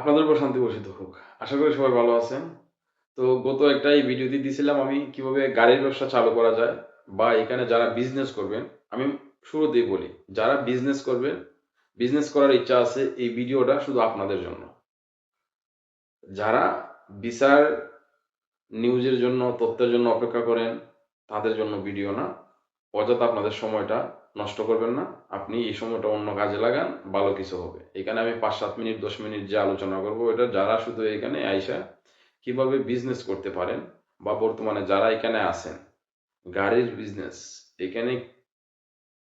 আপনাদের উপর শান্তি বর্ষিত হোক। আশা করি সবাই ভালো আছেন। তো গত একটা এই ভিডিওতে দিয়েছিলাম আমি কীভাবে গাড়ির ব্যবসা চালু করা যায় বা এখানে যারা বিজনেস করবেন, আমি শুরুতেই বলি, যারা বিজনেস করবেন বিজনেস করার ইচ্ছা আছে এই ভিডিওটা শুধু আপনাদের জন্য। যারা বিচার নিউজের জন্য, তথ্যের জন্য অপেক্ষা করেন, তাদের জন্য ভিডিও না। অযথা আপনাদের সময়টা নষ্ট করবেন না। আপনি এই সময়টা অন্য কাজে লাগান, ভালো কিছু হবে। এখানে আমি পাঁচ সাত মিনিট, দশ মিনিট যে আলোচনা করব, এটা যারা শুধু এখানে আইসা কীভাবে বিজনেস করতে পারেন বা বর্তমানে যারা এখানে আছেন, গাড়ির বিজনেস এখানে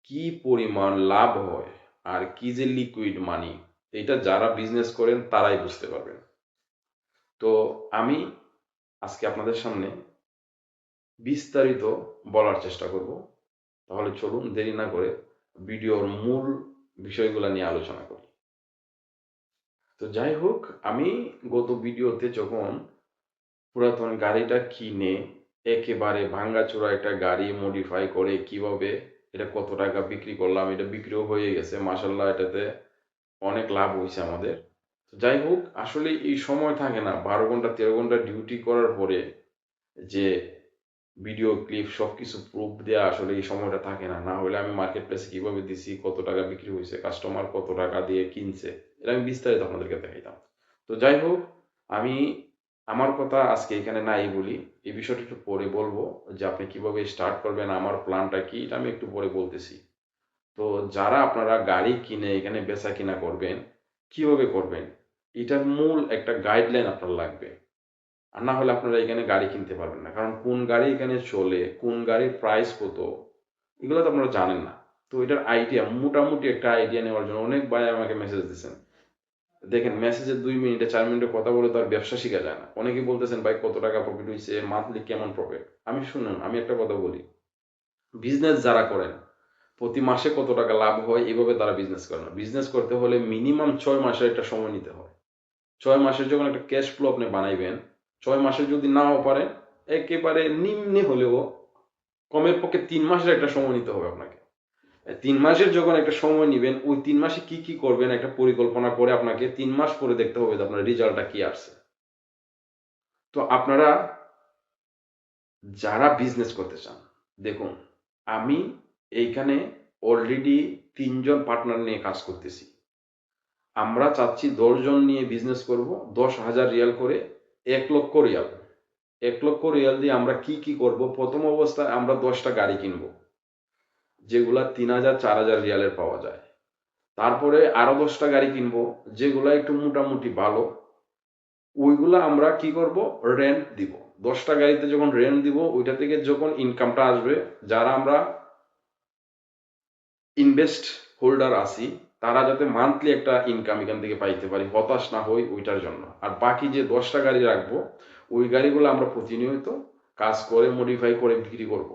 কি পরিমাণ লাভ হয় আর কি যে লিকুইড মানি এটা যারা বিজনেস করেন তারাই বুঝতে পারবেন। তো আমি আজকে আপনাদের সামনে বিস্তারিত বলার চেষ্টা করব। তাহলে চলুন দেরি না করে ভিডিওর মূল বিষয়গুলো নিয়ে আলোচনা করি। তো যাই হোক, আমি গত ভিডিওতে যখন পুরাতন গাড়িটা কিনে একেবারে ভাঙ্গাচোরা একটা গাড়ি মডিফাই করে কীভাবে এটা কত টাকা বিক্রি করলাম, এটা বিক্রিও হয়ে গেছে মাসাল্লাহ এটাতে অনেক লাভ হয়েছে আমাদের। যাই হোক, আসলে এই সময় থাকে না, বারো ঘণ্টা, তেরো ঘণ্টা ডিউটি করার পরে যে ভিডিও ক্লিপ সব কিছু প্রুফ দেওয়া আসলে এই সময়টা থাকে না। না হলে আমি মার্কেট প্লেসে কীভাবে দিছি, কত টাকা বিক্রি হয়েছে কাস্টমার কত টাকা দিয়ে কিনছে, এটা আমি বিস্তারিত আপনাদেরকে দেখাইতাম। তো যাই হোক, আমি আমার কথা আজকে এখানে নাই বলি, এই বিষয়টা একটু পরে বলব যে আপনি কীভাবে স্টার্ট করবেন, আমার প্ল্যানটা কি, এটা আমি একটু পরে বলতেছি। তো যারা আপনারা গাড়ি কিনে এখানে বেচা কিনা করবেন, কীভাবে করবেন, এটার মূল একটা গাইডলাইন আপনার লাগবে। আর না হলে আপনারা এখানে গাড়ি কিনতে পারবেন না। কারণ কোন গাড়ি এখানে চলে, কোন গাড়ির প্রাইস কত, এগুলো তো আপনারা জানেন না। তো এটার আইডিয়া মোটামুটি একটা আইডিয়া নেওয়ার জন্য অনেক ভাই আমাকে মেসেজ দিচ্ছেন দেখেন মেসেজে দুই মিনিটে, চার মিনিটে কথা বলে তো আর ব্যবসা শেখা যায় না। অনেকে বলতেছেন, ভাই, কত টাকা প্রফিট হয়েছে মান্থলি কেমন প্রফিট আমি শুনুন, আমি একটা কথা বলি। বিজনেস যারা করেন, প্রতি মাসে কত টাকা লাভ হয়, এভাবে তারা বিজনেস করে না। বিজনেস করতে হলে মিনিমাম ছয় মাসের একটা সময় নিতে হয়। ছয় মাসের যখন একটা ক্যাশ ফ্লো আপনি বানাইবেন ছয় মাসে যদি নাও পারেন একেবারে নিম্নে হলেও কমের পক্ষে তিন মাসের একটা সময় নিতে হবে আপনাকে। তিন মাসের যখন একটা সময় নেবেন, ওই তিন মাসে কি কি করবেন একটা পরিকল্পনা করে আপনাকে তিন মাস পরে দেখতে হবে আপনার রেজাল্টটা কি আসছে। তো আপনারা যারা বিজনেস করতে চান, দেখুন, আমি এইখানে অলরেডি তিনজন পার্টনার নিয়ে কাজ করতেছি। আমরা চাচ্ছি দশজন নিয়ে বিজনেস করব, দশ হাজার রিয়াল করে এক লক্ষ রিয়াল। এক লক্ষ রিয়াল দিয়ে আমরা কি কি করব? প্রথম অবস্থায় আমরা দশটা গাড়ি কিনবো, যেগুলা তিন হাজার, চার হাজার রিয়ালের পাওয়া যায়। তারপরে আরও দশটা গাড়ি কিনবো, যেগুলা একটু মোটামুটি ভালো, ওইগুলা আমরা কি করব? রেন্ট দিব। দশটা গাড়িতে যখন রেন্ট দিব, ওইটা থেকে যখন ইনকামটা আসবে, যারা আমরা ইনভেস্ট হোল্ডার আছি তারা যাতে মান্থলি একটা ইনকাম এখান থেকে পাইতে পারি, হতাশ না হই ওইটার জন্য। আর বাকি যে দশটা গাড়ি রাখব, ওই গাড়িগুলো আমরা প্রতিনিয়ত কাজ করে মডিফাই করে বিক্রি করব।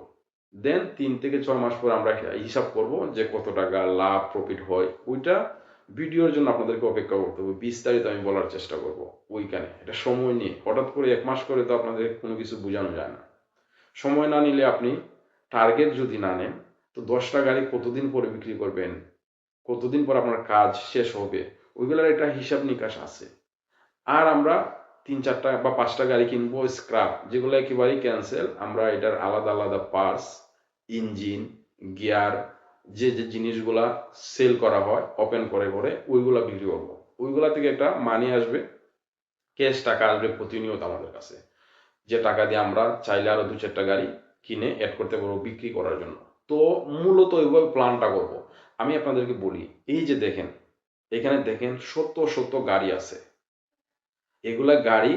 দেন তিন থেকে ছয় মাস পর আমরা হিসাব করব যে কত টাকা লাভ প্রফিট হয়। ওইটা ভিডিওর জন্য আপনাদেরকে অপেক্ষা করতে হবে, বিস্তারিত আমি বলার চেষ্টা করব ওইখানে। এটা সময় নিয়ে। হঠাৎ করে এক মাস করে তো আপনাদের কোনো কিছু বোঝানো যায় না। সময় না নিলে আপনি টার্গেট যদি না নেন, তো দশটা গাড়ি কতদিন পরে বিক্রি করবেন? কতদিন পর আপনার কাজ শেষ হবে, ওইগুলোর একটা হিসাব নিকাশ আছে। আর আমরা তিন চারটা বা পাঁচটা গাড়ি কিনবো স্ক্রাপ যেগুলো একেবারেই ক্যান্সেল আমরা এটার আলাদা আলাদা পার্টস ইঞ্জিন গিয়ার যে যে জিনিসগুলা সেল করা হয় ওপেন করে করে ওইগুলা বিক্রি করব। ওইগুলা থেকে একটা মানি আসবে ক্যাশ টাকা আসবে প্রতিনিয়ত আমাদের কাছে। যে টাকা দিয়ে আমরা চাইলে আরও দু চারটা গাড়ি কিনে অ্যাড করতে পারব বিক্রি করার জন্য। তো মূলত ওইভাবে প্ল্যানটা করব। আমি আপনাদেরকে বলি, এই যে দেখেন, এখানে দেখেন সত্য সত্য গাড়ি আছে। এগুলা গাড়ি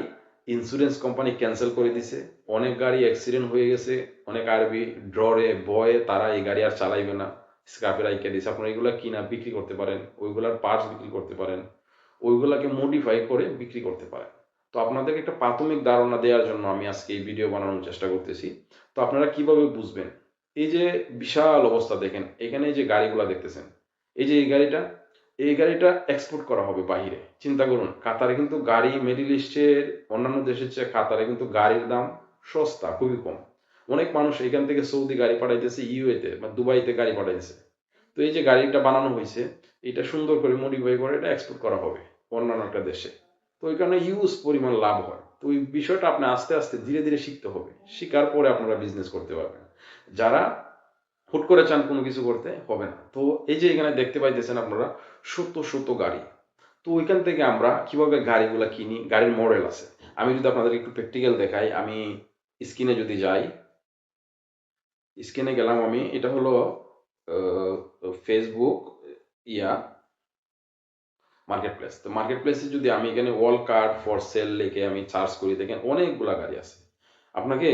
ইন্স্যুরেন্স কোম্পানি ক্যান্সেল করে দিছে। অনেক গাড়ি অ্যাক্সিডেন্ট হয়ে গেছে, অনেক আরবি ড্ররে বয়ে তারা এই গাড়ি আর চালাইবে না। স্ক্রাপের আইকে দিছে। আপনারা এগুলা কিনা বিক্রি করতে পারেন, ওইগুলার পার্টস বিক্রি করতে পারেন, ওইগুলাকে মডিফাই করে বিক্রি করতে পারেন। তো আপনাদেরকে একটা প্রাথমিক ধারণা দেওয়ার জন্য আমি আজকে এই ভিডিও বানানোর চেষ্টা করতেছি। তো আপনারা কীভাবে বুঝবেন এই যে বিশাল অবস্থা দেখেন, এখানে যে গাড়িগুলা দেখতেছেন, এই যে এই গাড়িটা এই গাড়িটা এক্সপোর্ট করা হবে বাহিরে। চিন্তা করুন, কাতারে কিন্তু গাড়ি মিডিল ইস্টের অন্যান্য দেশের চেয়ে কাতারে কিন্তু গাড়ির দাম সস্তা, খুবই কম। অনেক মানুষ এখান থেকে সৌদি গাড়ি পাঠাইতেছে, ইউএতে বা দুবাইতে গাড়ি পাঠাইতেছে। তো এই যে গাড়িটা বানানো হয়েছে, এটা সুন্দর করে মডিফাই করে এটা এক্সপোর্ট করা হবে অন্যান্য একটা দেশে। তো ওই কারণে ইউজ পরিমাণ লাভ হয়। তো ওই বিষয়টা আপনি আস্তে আস্তে ধীরে ধীরে শিখতে হবে। শিকার পরে আপনারা বিজনেস করতে পারবেন। যারা হুট করে চান কোনো কিছু করতে, হবে না। তো এই যে এখানে দেখতে পাইতেছেন আপনারা শত শত গাড়ি। তো ওইখান থেকে আমরা কীভাবে গাড়িগুলো কিনি, গাড়ির মডেল আছে। আমি যদি আপনাদের একটু প্র্যাকটিক্যাল দেখাই, আমি স্ক্রিনে যদি যাই স্ক্রিনে গেলাম আমি, এটা হলো ফেসবুক ইয়া মার্কেট প্লেস তো মার্কেট প্লেসে যদি আমি এখানে ওয়াল কার্ড ফর সেল লিখে আমি চার্জ করি, দেখেন অনেকগুলা গাড়ি আছে। আপনাকে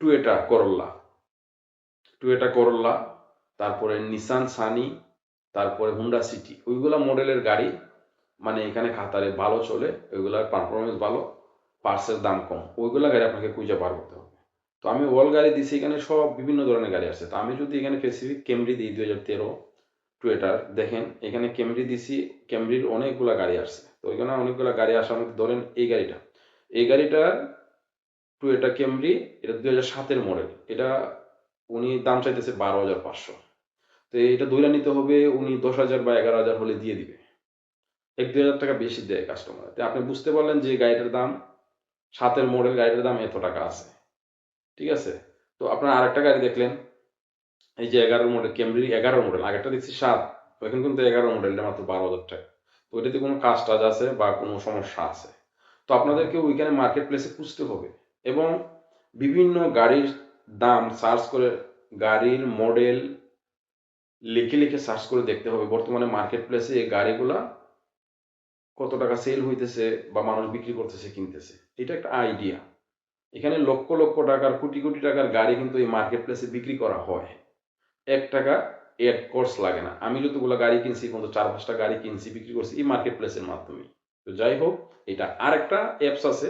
টুয়েটা করল্লা টুয়েটা করল্লা তারপরে নিসান সানি তারপরে হুন্ডা সিটি ওইগুলা মডেলের গাড়ি মানে এখানে খাতারে ভালো চলে, ওইগুলার পারফরমেন্স ভালো পার্সের দাম কম। ওইগুলা গাড়ি আপনাকে খুঁজে পার করতে হবে। তো আমি ওয়াল গাড়ি দিছি, এখানে সব বিভিন্ন ধরনের গাড়ি আছে। তো আমি যদি এখানে স্পেসিফিক কেমরি দিই, দুই হাজার তেরো টুয়েটার দেখেন, এখানে কেমরি দিছি কেমরির অনেকগুলা গাড়ি আসছে। তো ওইখানে অনেকগুলা গাড়ি আসার মধ্যে ধরেন এই গাড়িটা। এই গাড়িটার টুয়েটা কেমরি এটা দুই হাজার সাতের মডেল এটা উনি দাম চাইতেছে বারো হাজার পাঁচশো। তো এটা ধরে নিতে হবে, উনি দশ হাজার বা এগারো হাজার হলে দিয়ে দিবে। এক দুই হাজার টাকা বেশি দেয় কাস্টমার তো আপনি বুঝতে পারলেন যে গাড়িটার দাম, সাতের মডেল গাড়িটার দাম এত টাকা আছে। ঠিক আছে? তো আপনার আরেকটা গাড়ি দেখলেন। এই যে এগারো মডেল ক্যামরি এগারো মডেল আগেরটা দেখছি সাত এখন কিন্তু এগারো মডেলটা মাত্র বারো হাজার টাকা। তো ওইটাতে কোনো কাজ টাজ আছে বা কোনো সমস্যা আছে? তো আপনাদেরকে ওইখানে মার্কেট প্লেসে খুঁজতে হবে। এবং বিভিন্ন গাড়ির দাম সার্চ করে গাড়ির মডেল লিখে লিখে সার্চ করে দেখতে হবে। বর্তমানে মার্কেট প্লেসে এই গাড়িগুলা কত টাকা সেল হইতেছে বা মানুষ বিক্রি করতেছে, কিনতেছে। এটা একটা আইডিয়া এখানে লক্ষ লক্ষ টাকার, কোটি কোটি টাকার গাড়ি কিন্তু এই মার্কেট প্লেসে বিক্রি করা হয়। এক টাকা এড কোর্স লাগে না। আমি যতগুলো গাড়ি কিনছি কিন্তু চার পাঁচটা গাড়ি কিনছি, বিক্রি করছি এই মার্কেট প্লেসের মাধ্যমে। তো যাই হোক, এটা আরেকটা অ্যাপস আছে।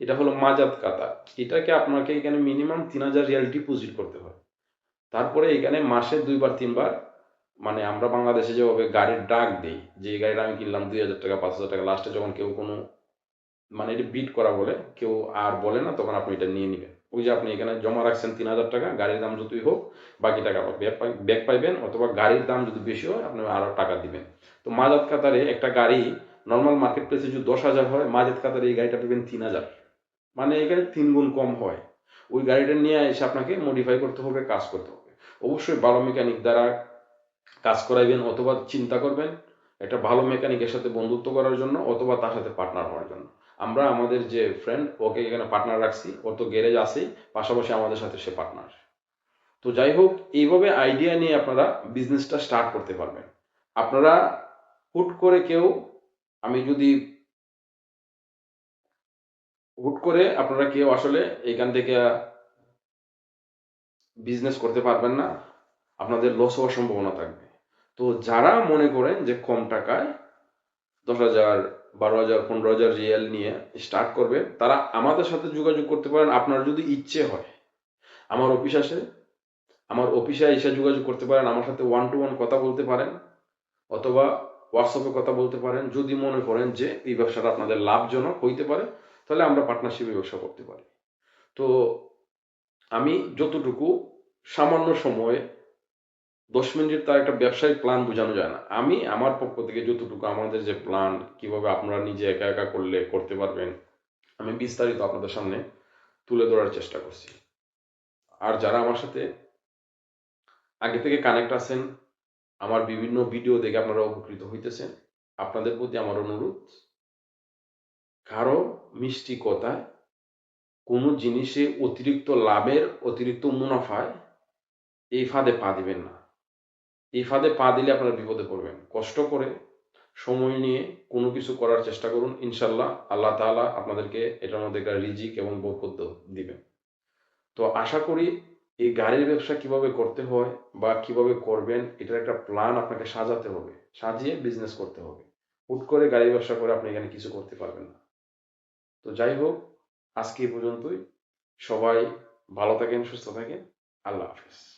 এটা হলো মাজাদ কাতার এটাকে আপনাকে এখানে মিনিমাম তিন হাজার রিয়াল ডিপোজিট করতে হয়। তারপরে এখানে মাসে দুইবার, তিনবার মানে আমরা বাংলাদেশে যেভাবে গাড়ির ডাক দিই, যে গাড়িটা আমি কিনলাম দুই হাজার টাকা, পাঁচ হাজার টাকা লাস্টে যখন কেউ কোনো মানে এটা বিট করা বলে, কেউ আর বলে না, তখন আপনি এটা নিয়ে নেবেন। ওই যে আপনি এখানে জমা রাখছেন তিন হাজার টাকা, গাড়ির দাম যতই হোক, বাকি টাকা ব্যাগ পাইবেন, অথবা গাড়ির দাম যদি বেশি হয়, আপনি আরও টাকা দিবেন। তো মাজাদ কাতারে একটা গাড়ি নর্মাল মার্কেট প্লেসে যদি দশ হাজার হয় মাজাদ কাতারে এই গাড়িটা পাবেন তিন হাজার। মানে এখানে তিন গুণ কম হয়। ওই গাড়িটা নিয়ে এসে আপনাকে মডিফাই করতে হবে, কাজ করতে হবে। অবশ্যই ভালো মেকানিক দ্বারা কাজ করাইবেন অথবা চিন্তা করবেন একটা ভালো মেকানিকের সাথে বন্ধুত্ব করার জন্য অথবা তার সাথে পার্টনার হওয়ার জন্য। আমরা আমাদের যে ফ্রেন্ড ওকে এখানে পার্টনার রাখছি, ওর তো গ্যারেজ আছেই, পাশাপাশি আমাদের সাথে সে পার্টনার তো যাই হোক, এইভাবে আইডিয়া নিয়ে আপনারা বিজনেসটা স্টার্ট করতে পারবেন। আপনারা হুট করে কেউ, আমি যদি হুট করে আপনারা কেউ আসলে এখান থেকে বিজনেস করতে পারবেন না, আপনাদের লস হওয়ার সম্ভাবনা থাকবে। তো যারা মনে করেন যে কম টাকায় দশ হাজার, বারো হাজার, পনেরো হাজার রিয়েল নিয়ে স্টার্ট করবে, তারা আমাদের সাথে যোগাযোগ করতে পারেন। আপনার যদি ইচ্ছে হয়, আমার অফিস আসে, আমার অফিসে এসে যোগাযোগ করতে পারেন, আমার সাথে ওয়ান টু ওয়ান কথা বলতে পারেন, অথবা হোয়াটসঅ্যাপে কথা বলতে পারেন। যদি মনে করেন যে এই ব্যবসাটা আপনাদের লাভজনক হইতে পারে তাহলে আমরা পার্টনারশিপে ব্যবসা করতে পারি। তো আমি যতটুকু সামান্য সময়ে, দশ মিনিট তার একটা ব্যবসায়িক প্ল্যান বোঝানো যায় না। আমি আমার পক্ষ থেকে যতটুকু আমাদের যে প্ল্যান কীভাবে আপনারা নিজে একা একা করলে, করতে পারবেন, আমি বিস্তারিত আপনাদের সামনে তুলে ধরার চেষ্টা করছি। আর যারা আমার সাথে আগে থেকে কানেক্ট আছেন, আমার বিভিন্ন ভিডিও দেখে আপনারা উপকৃত হইতেছেন, আপনাদের প্রতি আমার অনুরোধ কারও মিষ্টি কথায় কোনো জিনিসে অতিরিক্ত লাভের অতিরিক্ত মুনাফায় এই ফাঁদে পা দিবেন না। এই ফাঁদে পা দিলে আপনারা বিপদে পড়বেন। কষ্ট করে সময় নিয়ে কোনো কিছু করার চেষ্টা করুন ইনশাল্লাহ আল্লাহ তাআলা আপনাদেরকে এটার মধ্যে একটা রিজিক এবং বরকত দিবেন। তো আশা করি এই গাড়ির ব্যবসা কীভাবে করতে হয় বা কীভাবে করবেন, এটার একটা প্ল্যান আপনাকে সাজাতে হবে, সাজিয়ে বিজনেস করতে হবে। হুট করে গাড়ি ব্যবসা করে আপনি এখানে কিছু করতে পারবেন না। তো যাই হোক আজকে পর্যন্তই। সবাই ভালো থাকেন সুস্থ থাকেন। আল্লাহ হাফিজ।